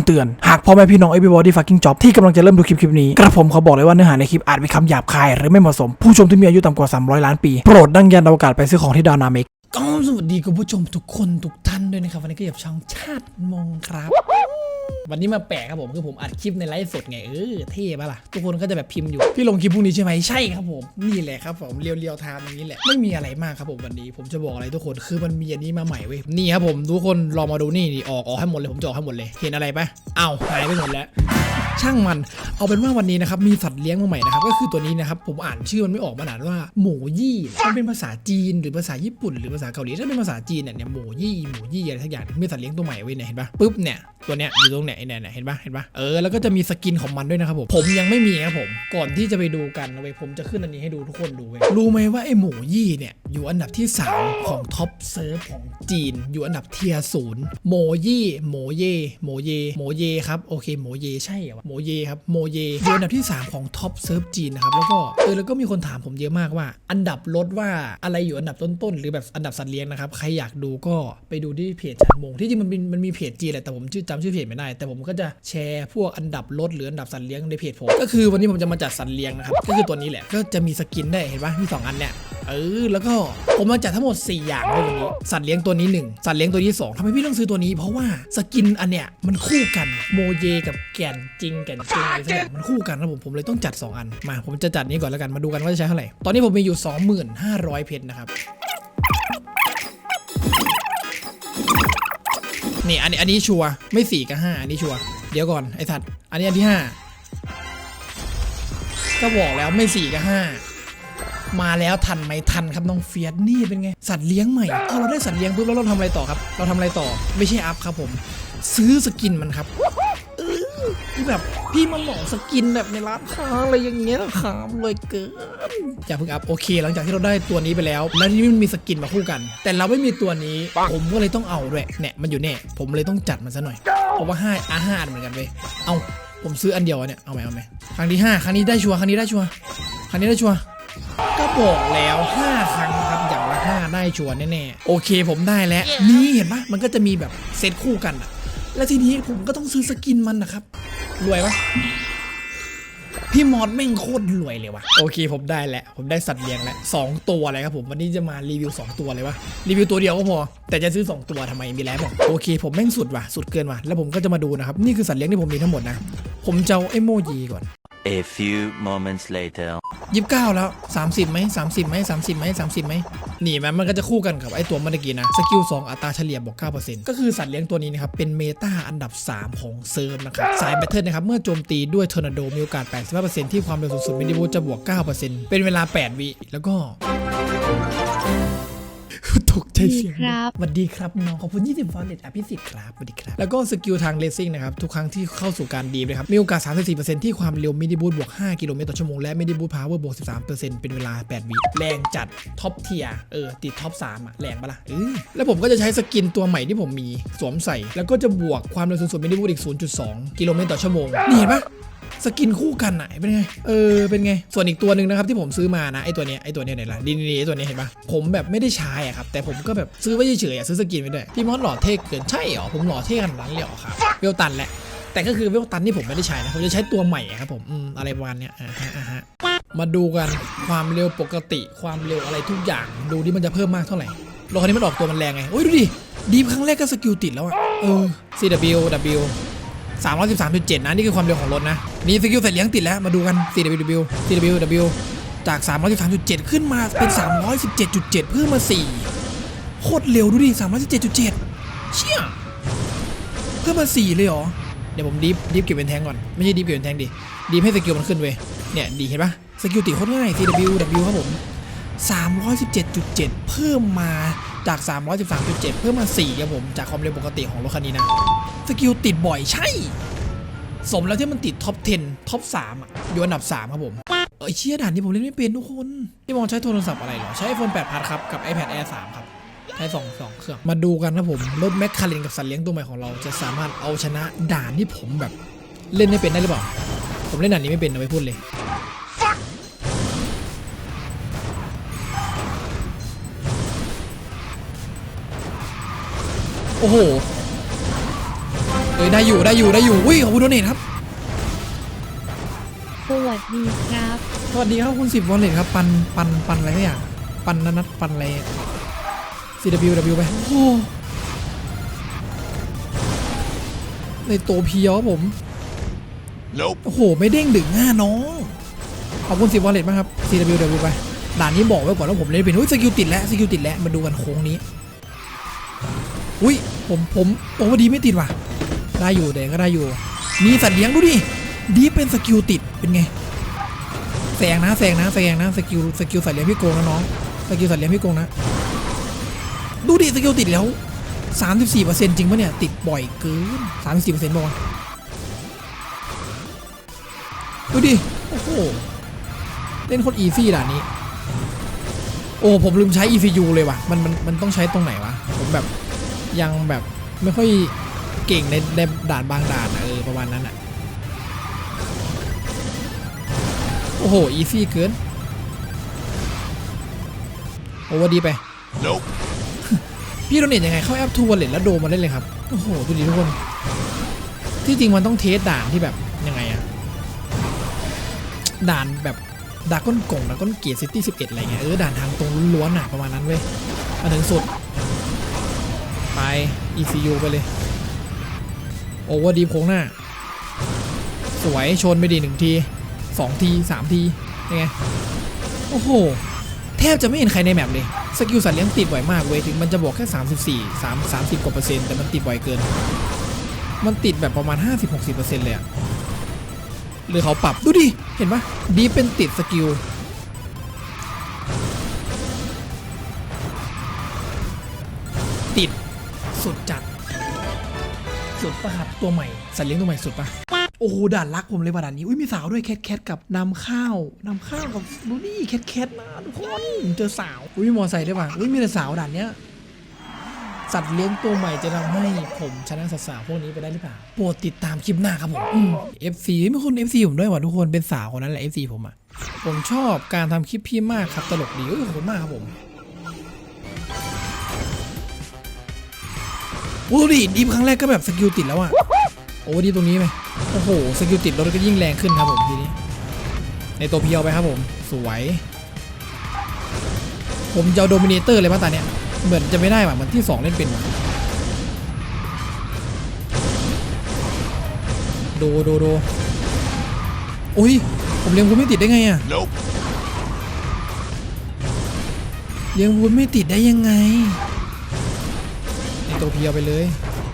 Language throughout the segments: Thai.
ำเตือน หากพ่อแม่พี่น้อง everybody fucking job ที่กำลังจะเริ่มดูคลิปคลิปนี้กระผมขอบอกเลยว่าเนื้อหาในคลิปอาจมีคำหยาบคายหรือไม่เหมาะสม ผู้ชมที่มีอายุต่ำกว่า 300 ล้านปี โปรดดังยันอวกาศไปซื้อของที่ดาวนาเมกก็สวัสดีคุณผู้ชมทุกคนทุกท่านด้วยนะครับวันนี้ก็อยู่ช่องชาติมองครับ วันนี้มาแปลกครับผมคือผมอัดคลิปในไลฟ์สดไงเออเท่ปะล่ะทุกคนก็จะแบบพิมพ์อยู่พี่ลงคลิปพรุ่งนี้ใช่ไหมใช่ครับผมนี่แหละครับผมเรียวเรียวๆไทม์อย่างนี้แหละไม่มีอะไรมากครับผมวันนี้ผมจะบอกอะไรทุกคนคือมันมีอันนี้มาใหม่เว้ยนี่ครับผมทุกคนลองมาดูนี่นี่ออกออกให้หมดเลยผมจะออกให้หมดเลย เห็นอะไรปะอ้าวหายไปหมดแล้ว ช่างมัน เอาเป็นว่าวันนี้นะครับมีสัตว์เลี้ยงมาใหม่นะครับก็คือตัวนี้นะครับผมอ่านชื่อมันไม่ออกมันอ่านว่าหมูยี่มันเป็นภาษาจีนหรือภาษาญี่ปุ่นหรือภาษาเกาหลีถ้าเป็นภาษาจีนเนี่ยหมูยี่หมูยี่อะไรทักอย่างมีสัตว์เลี้ยงตัวใหม่เว้เนี่ยเห็นปะปุ๊บเนี่ยตัวเนี้ยอยู่ตรงไหนเนี่ยเห็นปะเห็นปะเออแล้วก็จะมีสกินของมันด้วยนะครับผมผมยังไม่มีครับผมก่อนที่จะไปดูกันเว้ยผมจะขึ้นอันนี้ให้ดูทุกคนดูเว้ยรู้ไหมว่าไอ้หมูยี่เนี่ยอยู่อันดับที่สามของท็อปเซิร์ฟของจีน อยู่อันดับเทียศูนย์โมยี่โมเยโมเยโมเยครับโอเคโมเยใช่เหรอโมเยครับโมเยอยู่อันดับที่ 3 ของท็อปเซิร์ฟจีนนะครับแล้วก็เออแล้วก็มีคนถามผมเยอะมากว่า อันดับรถว่าอะไรอยู่อันดับต้นๆหรือแบบอันดับสัตว์เลี้ยงนะครับใครอยากดูก็ไปดูที่เพจชานมงที่จริงมันมันมีเพจจีนแหละแต่ผมชื่อจำชื่อเพจไม่ได้ แต่ผมก็จะแชร์พวกอันดับรถหรืออันดับสัตว์เลี้ยงในเพจผมก็คือวันนี้ผมจะมาจัดสัตว์เลี้ยงนะครับก็คือตัวนี้แหละก็จะมีสกินได้เห็นปะมีสองอันเนี่ย เออแล้วก็ผมมาจัดทั้งหมด 4 อย่างเลยวันนี้สัตว์เลี้ยงตัวนี้ 1 สัตว์เลี้ยงตัวที่2ทำไมพี่ต้องซื้อตัวนี้ เพราะว่าสกินอันเนี้ยมันคู่กันโมเยกับแก่นจริงแก่นจริงอะไรสักอย่างมันคู่กันนะผมผมเลยต้องจัด 2 อันมา ผมจะจัดนี้ก่อนแล้วกันมาดูกันว่าจะใช้เท่าไหร่ตอนนี้ผมมีอยู่ 25,000 เพชรนะครับนี่อันนี้อันนี้ชัวร์ไม่สี่กับห้าอันนี้ชัวร์เดี๋ยวก่อนไอ้สัตว์อันนี้อันที่ห้าก็บอกแล้วไม่สี่กับห้า มาแล้วทันไหมทันครับน้องเฟียสนี่เป็นไง สัตว์เลี้ยงใหม่พอเราได้สัตว์เลี้ยงปุ๊บแล้วเราทำอะไรต่อครับ เราทำอะไรต่อไม่ใช่อัพครับผม ซื้อสกินมันครับเออคือแบบพี่มาหลอกสกินแบบในร้านค้าอะไรอย่างเงี้ยครับเลยเกินอย่าเพิ่งอัพโอเค หลังจากที่เราได้ตัวนี้ไปแล้ว แล้วทีนี้มันมีสกินมาคู่กัน แต่เราไม่มีตัวนี้ผมก็เลยต้องเอาด้วยเนี่ยมันอยู่เนี่ยผมเลยต้องจัดมันซะหน่อยเพราะว่าห้าอาห้าอันเหมือนกันเว้ยเอาผมซื้ออันเดียวอะเนี่ยเอาไหมเอาไหมครั้งที่ห้าครั้งนี้ได้ชัวร์ครั้งนี้ได้ชัวร์ครั้งนี้ได้ชัวร์ ก็บอกแล้ว 5 ครั้งครับอย่างละ 5 ได้ชัวร์แน่ๆโอเคผมได้แล้ว นี่เห็นปะมันก็จะมีแบบเซตคู่กันอะแล้วทีนี้ผมก็ต้องซื้อสกินมันนะครับ รวยปะพี่มอสแม่งโคตรรวยเลยวะโอเคผมได้แล้ว ผมได้สัตว์เลี้ยงแล้วสองตัวเลยครับผมวันนี้จะมารีวิว 2 ตัวเลยวะรีวิวตัวเดียวก็พอ แต่จะซื้อ 2 ตัวทำไมมีแล้วบอกโอเค ผมแม่งสุดว่ะสุดเกินว่ะแล้วผมก็จะมาดูนะครับ นี่คือสัตว์เลี้ยงที่ผมมีทั้งหมดนะ ผมจะเอาไอ้โมยีก่อน A few moments later. ยี่สิบเก้าแล้วสามสิบไหมสามสิบไหมสามสิบไหมสามสิบไหมหนีไหมมันก็จะคู่กันกับไอตัวเมื่อกี้นะ สกิลสองอัตราเฉลี่ยบวกเก้าเปอร์เซ็นต์ก็คือสัตว์เลี้ยงตัวนี้นะครับ เป็นเมตาอันดับ3ของเซิร์ฟนะครับ สายแบตเทิลนะครับ เมื่อโจมตีด้วยทอร์นาโดมีโอกาส85%ที่ความเร็วสูงสุดมินิบูจะบวก9%เป็นเวลา8วิแล้วก็ ตกใจเสียงครับสวัสดีครับน้องขอบคุณ 20ฟอนเด็ดอภิสิทธิ์ครับสวัสดีครับ แล้วก็สกิลทางเลสซิ่งนะครับ ทุกครั้งที่เข้าสู่การดีฟนะครับ มีโอกาส 34%ที่ความเร็วมินิบูทบวก 5 กิโลเมตรต่อชั่วโมง และมินิบูทพาวเวอร์บวก 13%เป็นเวลา 8 วิแรงจัดท็อปเทียเออ ติดท็อป 3 อะ แรงปะล่ะเออแล้วผมก็จะใช้สกินตัวใหม่ที่ผมมีสวมใส่ แล้วก็จะบวกความเร็วสูงสุดมินิบูทอีก 0.2 กิโลเมตรต่อชั่วโมงนี่เห็นปะ สกินคู่กันไหนะเป็นไง เออ เป็นไง ส่วนอีกตัวหนึ่งนะครับที่ผมซื้อมานะ ไอตัวเนี้ย ไอตัวเนี้ยไหนล่ะนี่นี่ไอตัวเนี้ยเห็นปะผมแบบไม่ได้ใช้อะครับ แต่ผมก็แบบซื้อไว้เฉยๆอะซื้อสกินไว้ด้วยพี่มอสหล่อเท่เกิน ใช่เหรอ ผมหล่อเท่ขนาดนั้นเลยเหรอครับ เวลตันแหละ แต่ก็คือเวลตันที่ผมไม่ได้ใช้นะ ผมจะใช้ตัวใหม่อะครับผมอืมอะไรประมาณเนี้ยอ่าฮะอ่าฮะ มาดูกันความเร็วปกติ ความเร็วอะไรทุกอย่าง ดูดิมันจะเพิ่มมากเท่าไหร่รถคันนี้มันออกตัวมันแรงไงโอ้ยดูดิดีฟครั้งแรกก็สกิลติดแล้วอะเออ CW W 313.7 นะ นี่คือความเร็วของรถนะมีสกิลใส่เลี้ยงติดแล้ว มาดูกัน CWW CWW จาก 313.7 ขึ้นมาเป็น 317.7 เพิ่มมา 4 โคตรเร็วดูดิ 317.7 เชี่ย เพิ่มมา 4 เลยเหรอ เดี๋ยวผมดีฟดีฟเก็บเป็นแทงก่อน ไม่ใช่ดีฟเก็บเป็นแทงดิดีฟให้สกิลมันขึ้นเว้ย เนี่ย ดีเห็นปะสกิลติดโคตรง่าย CWW ครับผม 317.7 เพิ่มมา จาก 313.7 เพิ่มมา 4 ครับผม จากความเร็วปกติของรถคันนี้นะ สกิลติดบ่อยใช่ สมแล้วที่มันติดท็อป 10 ท็อป 3 อะ อยู่อันดับ 3 ครับผม เอ้ยเชี่ยด่านนี้ผมเล่นไม่เป็นทุกคนพี่มองใช้โทรศัพท์อะไรเหรอ ใช้ iPhone 8 Plus ครับ กับ iPad Air 3 ครับ ใช้สองสองเครื่อง มาดูกันนะผม รถแมคคาเรนกับสัตว์เลี้ยงตัวใหม่ของเราจะสามารถเอาชนะด่านที่ผมแบบเล่นไม่เป็นได้หรือเปล่า ผมเล่นด่านนี้ไม่เป็นนะไม่พูดเลย โอ้โหเอ้ยได้อยู่ได้อยู่ได้อยู่อุ้ยขอบคุณโดเนทครับ สวัสดีครับ สวัสดีครับคุณสิบวอลเล็ตครับ ปันปันปันอะไรสักอย่างปันนันัดปันอะไร CWW ไปโอ้โหในตัวเพียวครับผม Nope. โอ้โห ไม่เด้งดึงง่าน้อง ขอบคุณสิบวอลเล็ตมากครับ CWW ไป ด่านนี้บอกไว้ก่อนว่าผมเล่นเป็นอุ้ยสกิลติดแล้วสกิลติดแล้วมาดูกันโค้งนี้ อุ้ยผมผมโอ้ดีไม่ติดว่ะ ได้อยู่แต่ก็ได้อยู่ มีสัตว์เลี้ยงดูดิดีเป็นสกิลติดเป็นไงแซงนะแซงนะแซงนะสกิลสกิลสัตว์เลี้ยงพี่โกงนะน้องสกิลสัตว์เลี้ยงพี่โกงนะ ดูดิสกิลติดแล้ว 34%จริงปะเนี่ยติดบ่อยเกิน 34%บอกว่าวะดูดิ โอ้โห เล่นโคตรอีซี่ด่านนี้ โอ้ผมลืมใช้ ECU เลยว่ะ มันมันมันต้องใช้ตรงไหนวะ ผมแบบ ยังแบบไม่ค่อยเก่งในในด่านบางด่านอะเออประมาณนั้นอะโอ้โห อีซี่เกิน โอ้ว่าดีไป Nope. พี่โดเนทยังไงเข้าแอปทูวอลเล็ตแล้วโดมาเล่นเลยครับ โอ้โห ดูดิทุกคน ที่จริงมันต้องเทสด่านที่แบบยังไงอะด่านแบบดาก้นกงดาก้นเกียร์ซิตี้สิบเอ็ดอะไรเงี้ยเออด่านทางตรงล้วนๆอะประมาณนั้นเว้ยมาถึงสุดไป ECU ไปเลยโอเวอร์ดีโค้งหน้า สวยชนไปดีหนึ่งทีสองทีสามทียังไงโอ้โห แทบจะไม่เห็นใครในแมปเลย สกิลสัตว์เลี้ยงติดบ่อยมากเว้ยถึงมันจะบอกแค่ 34 3 30กว่าเปอร์เซ็นต์แต่มันติดบ่อยเกิน มันติดแบบประมาณ 50-60เปอร์เซ็นต์เลยอะหรือเขาปรับดูดิ เห็นปะดีเป็นติดสกิล สุดจัด สุดประครับตัวใหม่สัตว์เลี้ยงตัวใหม่สุดปะโอ้โหด่านรักผมเลยว่ะด่านนี้อุ้ยมีสาวด้วยแคทแคทกับนำข้าวนำข้าวกับดูนี่แคทแคทนะทุกคนเจอสาวอุ้ยมีมอไซค์ด้วยปะอุ้ยมีแต่สาวด่านเนี้ยสัตว์เลี้ยงตัวใหม่จะทำให้ผมชนะสาวพวกนี้ไปได้หรือเปล่าโปรดติดตามคลิปหน้าครับผมเอืม FC เฮ้ยมีคน FC ผมด้วยว่ะทุกคนเป็นสาวคนนั้นแหละ FC ผมอะผมชอบการทำคลิปพี่มากครับตลกดีเอ้ยขอบคุณมากครับผม โอ้ดูดิดีฟครั้งแรกก็แบบสกิลติดแล้วอะโอ้ดีตรงนี้ไหมโอ้โหสกิลติดรถก็ยิ่งแรงขึ้นครับผมทีนี้ในตัวเพียวไปครับผม สวย ผมจะเอาโดมิเนเตอร์เลยป่ะตาเนี้ยเหมือนจะไม่ได้ว่ะเหมือนที่ 2 เล่นเป็นว่ะโดโดโดโอ้ยผมเลี้ยงวุ้นไม่ติดได้ไงอะ Nope. เลี้ยงวุ้นไม่ติดได้ยังไงใน ตัวเพียวไปเลย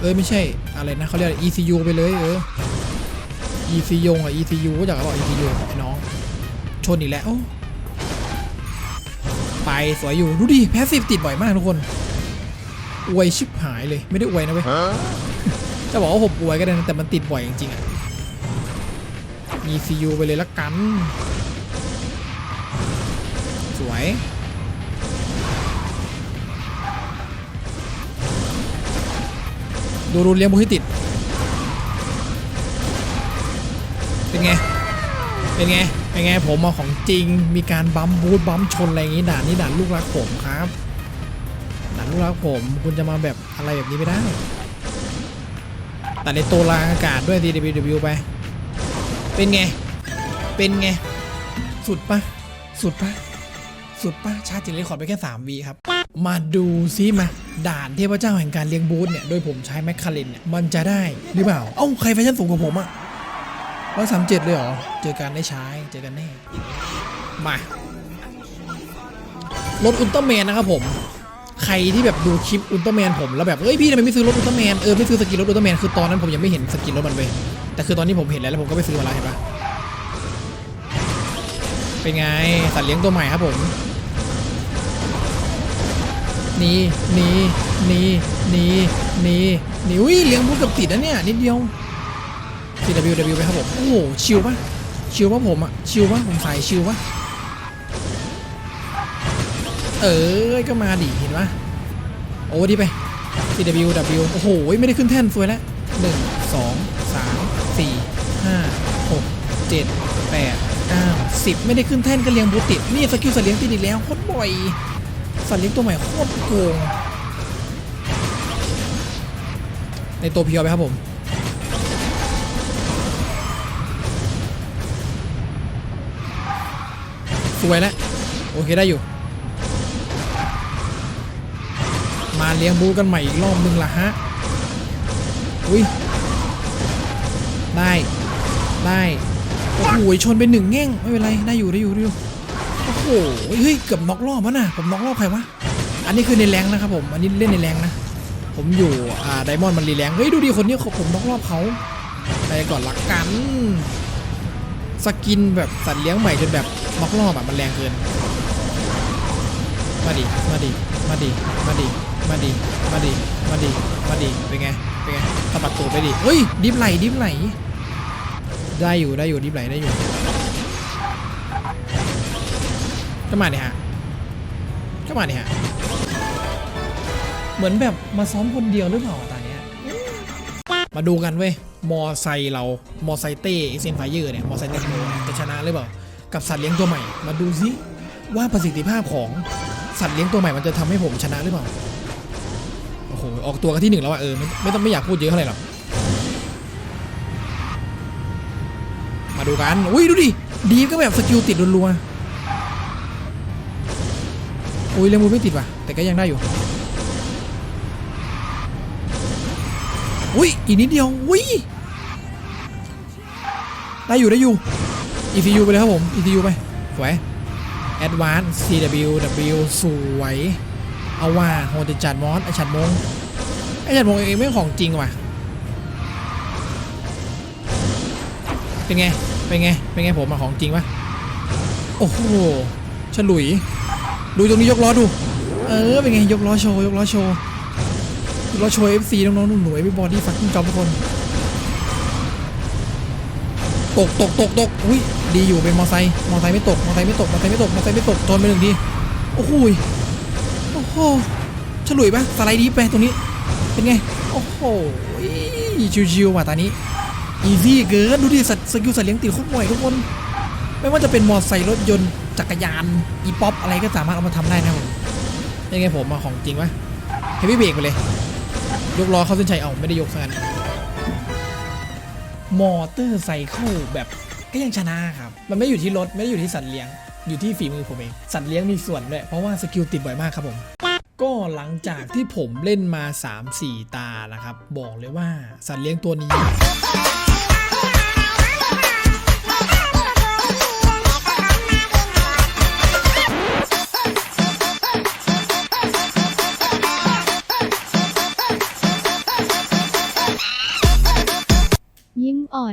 เอ้ยไม่ใช่อะไรนะเขาเรียกอะไร ECU ไปเลยเออ ECU อะ ECU ก็อยากบอก ECU ไอ้น้อง ชนอีกแล้วโอ้ไปสวยอยู่ ดูดิแพสซีฟติดบ่อยมากทุกคน อวยชิบหายเลยไม่ได้อวยนะเว้ย Huh? จะบอกว่าผมอวยก็ได้นะแต่มันติดบ่อยจริงๆอะ ECU ไปเลยละกัน สวย ดูรูเลี้ยงบุให้ติด เป็นไง เป็นไง เป็นไงผมมาของจริง มีการบัมบูทบัมชนอะไรอย่างงี้ด่านนี้ด่านลูกรักผมครับด่านลูกรักผมคุณจะมาแบบอะไรแบบนี้ไม่ได้แต่ในตัวรางอากาศด้วย DWW ไป เป็นไง เป็นไง สุดปะสุดปะสุดปะชาร์จจิเลคอร์ดไปแค่3วีครับ มาดูซิมา ด่านเทพเจ้าแห่งการเลี้ยงบูธเนี่ย โดยผมใช้แมคคาเรนเนี่ย มันจะได้หรือเปล่า เอ้า ใครแฟชั่นสูงกว่าผมอะร้อยสามเจ็ดเลยเหรอ เจอกันได้ใช้ เจอกันแน่ มารถอุลตร้าแมนนะครับผม ใครที่แบบดูคลิปอุลตร้าแมนผมแล้วแบบ เฮ้ยพี่ทำไมไม่ซื้อรถอุลตร้าแมน เออไม่ซื้อสกินรถอุลตร้าแมน คือตอนนั้นผมยังไม่เห็นสกินรถมันเว้ย แต่คือตอนนี้ผมเห็นแล้วแล้วผมก็ไปซื้อมาแล้วเห็นปะเป็นไงสัตว์เลี้ยงตัวใหม่ครับผม นี่นี่นี่นี่นี่นี่อุ้ยเลี้ยงพูดกับติดนะเนี่ยนิดเดียว CWW ไปครับผมโอ้โหชิลปะชิลปะผมอะชิลปะผมสายชิลปะเออก็มาดิเห็นปะโอ้ดีไป CWW โอ้โหไม่ได้ขึ้นแท่นสวยแล้วหนึ่งสองสามสี่ห้าหกเจ็ดแปดเก้าวสิบไม่ได้ขึ้นแท่นก็เลี้ยงบูติดนี่สกิลสเลี้ยงติดอีกแล้วโคตรบ่อย สัตว์เลี้ยงตัวใหม่โคตรโกงในตัวเพียวไหมครับผมสวยแล้วโอเคได้อยู่ มาเลี้ยงบูกันใหม่อีกรอบนึงละฮะอุ้ยได้ได้โอ้โหชนไปหนึ่งแง่งไม่เป็นไรได้อยู่ได้อยู่ได้อยู่ หเฮ้ยเกือบน็อกรอบวะน่ะผมน็อกรอบใครวะอันนี้คือในแรงนะครับผมอันนี้เล่นในแรงนะ ผมอยู่อ่าไดมอนด์มันรีแรงเฮ้ยดูดิคนนี้เขาผมน็อกรอบเขาไปก่อนละกันสกินแบบสัตว์เลี้ยงใหม่จนแบบน็อกรอบอะมันแรงเกิน มาดิมาดิมาดิมาดิมาดิมาดิมาดิมาดิเป็นไงเป็นไงสะบัดตัวไปดิเฮ้ยดิฟไหลดิฟไหลได้อยู่ได้อยู่ดิฟไหลได้อยู่ ก็มาเนี่ยฮะก็มาเนี่ยฮะ เหมือนแบบมาซ้อมคนเดียวหรือเปล่าตอนเนี้ยมาดูกันเว้ย มอไซเรา มอไซเต้เซนไฟเยอร์เนี่ย มอไซเต้เนี่ยจะชนะหรือเปล่า กับสัตว์เลี้ยงตัวใหม่ มาดูซิว่าประสิทธิภาพของสัตว์เลี้ยงตัวใหม่มันจะทำให้ผมชนะหรือเปล่า โอ้โห ออกตัวกันที่หนึ่งแล้วอะเออไม่ไม่ต้องไม่อยากพูดเยอะเท่าไหร่หรอก มาดูกัน อุ้ยดูดิ ดีก็แบบสกิลติดรัวๆ อุ้ยเลมูไม่ติดว่ะ แต่ก็ยังได้อยู่ อุ้ย อีกนิดเดียว อุ้ย ได้อยู่ได้อยู่ ECU ไปเลยครับผม ECU ไปสวย Advance CWW สวย เอาว่าโหดจัดมอสไอฉัดมง ไอฉัดมงเองไม่ของจริงว่ะ เป็นไง เป็นไง เป็นไงผมมาของจริงปะโอ้โห ฉลุย ดูตรงนี้ยกล้อดู เออเป็นไงยกล้อโชว์ยกล้อโชว์ยกล้อโชว์ FC น้องๆหนุ่มๆ everybody ฟักกิ้งจอมทุกคน ตกตกตกตกอุ้ยดีอยู่เป็นมอไซค์มอไซค์ไม่ตกมอไซค์ไม่ตกมอไซค์ไม่ตกมอไซค์ไม่ตกชนไปหนึ่งทีโอ้โหยโอ้โหฉลุยปะสไลด์ดีไปตรงนี้เป็นไงโอ้โหชิวๆว่ะตอนนี้อีซี่เกินดูดิสัตว์สกิลสัตว์เลี้ยงติดโคตรบ่อยทุกคน ไม่ว่าจะเป็นมอไซค์รถยนต์จักรยานอีป๊อปอะไรก็สามารถเอามาทำได้นะผมยังไงผมมาของจริงวะเฮฟวี่เบรกไปเลย ยกล้อเข้าเส้นชัยเอาไม่ได้ยกซะงั้นมอเตอร์ไซเคิลแบบก็ยังชนะครับ มันไม่อยู่ที่รถ ไม่ได้อยู่ที่สัตว์เลี้ยง อยู่ที่ฝีมือผมเอง สัตว์เลี้ยงมีส่วนด้วย เพราะว่าสกิลติดบ่อยมากครับผม ก็หลังจากที่ผมเล่นมา 3-4 ตานะครับ บอกเลยว่าสัตว์เลี้ยงตัวนี้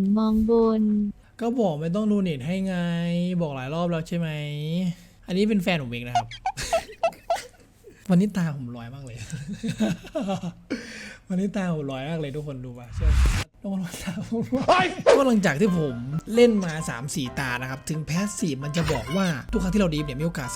นมองบน ก็บอกไม่ต้องดูเน็ตให้ไง บอกหลายรอบแล้วใช่ไหม อันนี้เป็นแฟนผมเองนะครับ วันนี้ตาผมลอยมากเลย วันนี้ตาผมลอยมากเลยทุกคนดูป่ะเชื่อทุกคนว่าตาผมลอยก็หลังจากที่ผมเล่นมา 3-4 ตานะครับ ถึงแพสซีฟมันจะบอกว่าทุกครั้งที่เราดีฟเนี่ยมีโอกาส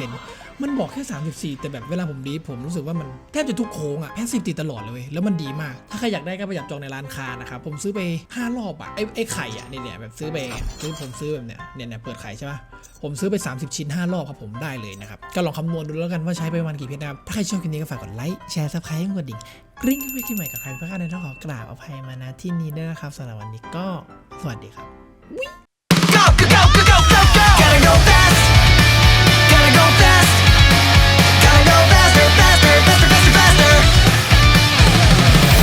34%มันบอกแค่ 34 แต่แบบเวลาผมดีฟผมรู้สึกว่ามันแทบจะทุกโค้งอะแพสซีฟติดตลอดเลยเว้ยแล้วมันดีมาก ถ้าใครอยากได้ก็ไปจับจองในร้านค้านะครับผมซื้อไป 5 รอบอะไอ้ไอ้ไข่อะเนี่ยเนี่ยแบบซื้อไปซื้อผมซื้อแบบเนี้ยเนี่ยเนี่ยเปิดไข่ใช่ปะผมซื้อไป 30 ชิ้น 5 รอบครับผมได้เลยนะครับก็ลองคำนวณดูแล้วกันว่าใช้ไปประมาณกี่เพชรนะครับถ้าใครชอบคลิปนี้ก็ฝากกดไลค์แชร์ซับสไครต์กดดิ่ง กริ้งเข้าไปที่ใหม่กับใครเพื่อกันในต้องขอกราบอภัยมาณที่นี้ด้วยนะครับสำหรับวันนี้ก็สวัสดีครับ